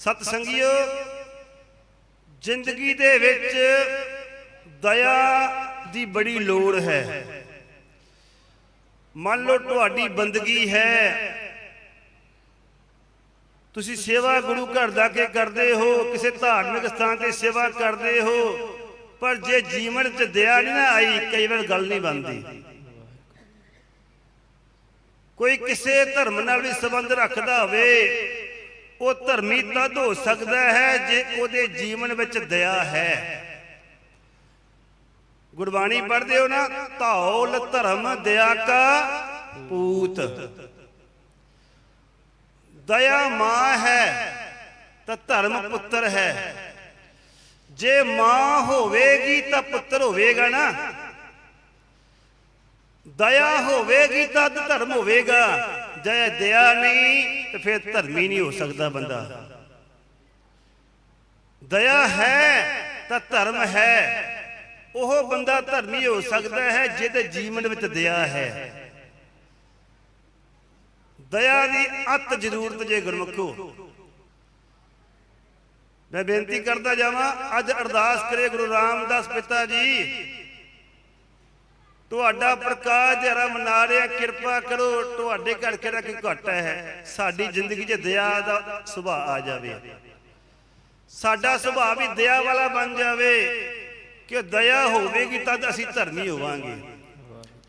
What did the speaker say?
ਸਤ ਸੰਗਿਓ ਜ਼ਿੰਦਗੀ ਦੇ ਵਿੱਚ ਦਇਆ ਦੀ ਬੜੀ ਲੋੜ ਹੈ। ਮੰਨ ਲਓ ਤੁਹਾਡੀ ਬੰਦਗੀ ਹੈ। ਤੁਸੀਂ ਸੇਵਾ ਗੁਰੂ ਘਰ ਦਾ ਕੇ ਕਰਦੇ ਹੋ, ਕਿਸੇ ਧਾਰਮਿਕ ਸਥਾਨ ਤੇ ਸੇਵਾ ਕਰਦੇ ਹੋ, ਪਰ ਜੇ ਜੀਵਨ 'ਚ ਦਇਆ ਨਹੀਂ ਨਾ ਆਈ, ਕਈ ਵਾਰ ਗੱਲ ਨਹੀਂ ਬਣਦੀ। ਕੋਈ ਕਿਸੇ ਧਰਮ ਨਾਲ ਵੀ ਸੰਬੰਧ ਰੱਖਦਾ ਹੋਵੇ ਉਹ ਧਰਮੀ ਤਦ ਹੋ ਸਕਦਾ ਹੈ ਜੇ ਉਹਦੇ ਜੀਵਨ ਵਿੱਚ ਦਇਆ ਹੈ। ਗੁਰਬਾਣੀ ਪੜ੍ਹਦੇ ਹੋ ਨਾ, ਧੌਲ ਧਰਮ ਦਇਆ ਕਾ ਪੂਤ। ਦਇਆ ਮਾਂ ਹੈ, ਤਾਂ ਧਰਮ ਪੁੱਤਰ ਹੈ। ਜੇ ਮਾਂ ਹੋਵੇਗੀ ਤਾਂ ਪੁੱਤਰ ਹੋਵੇਗਾ ਨਾ। ਦਇਆ ਹੋਵੇਗੀ ਤਾਂ ਧਰਮ ਹੋਵੇਗਾ। ਜੇ ਦਇਆ ਨਹੀਂ, ਤੇ ਫਿਰ ਧਰਮੀ ਨਹੀਂ ਹੋ ਸਕਦਾ ਬੰਦਾ। ਦਇਆ ਹੈ, ਤਾਂ ਧਰਮ ਹੈ। ਉਹ ਬੰਦਾ ਧਰਮੀ ਹੋ ਸਕਦਾ ਹੈ, ਜਿਹਦੇ ਜੀਵਨ ਵਿੱਚ ਦਇਆ ਹੈ। ਦਇਆ ਦੀ ਅਤ ਜ਼ਰੂਰਤ ਜੇ ਗੁਰਮੁਖੋ। ਮੈਂ ਬੇਨਤੀ ਕਰਦਾ ਜਾਵਾਂ, ਅੱਜ ਅਰਦਾਸ ਕਰੇ ਗੁਰੂ ਰਾਮਦਾਸ ਪਿਤਾ ਜੀ ਤੁਹਾਡਾ ਪ੍ਰਕਾਸ਼ ਜਰਾ ਮਨਾ ਰਿਹਾ, ਕਿਰਪਾ ਕਰੋ, ਤੁਹਾਡੇ ਘਰ ਕਿਹੜਾ ਕੋਈ ਘਾਟਾ ਹੈ। ਸਾਡੀ ਜ਼ਿੰਦਗੀ 'ਚ ਦਇਆ ਦਾ ਸੁਭਾਅ ਆ ਜਾਵੇ। ਸਾਡਾ ਸੁਭਾਅ ਵੀ ਦਇਆ ਵਾਲਾ ਬਣ ਜਾਵੇ। ਕਿ ਦਇਆ ਹੋਵੇਗੀ, ਤਦ ਅਸੀਂ ਧਰਮੀ ਹੋਵਾਂਗੇ।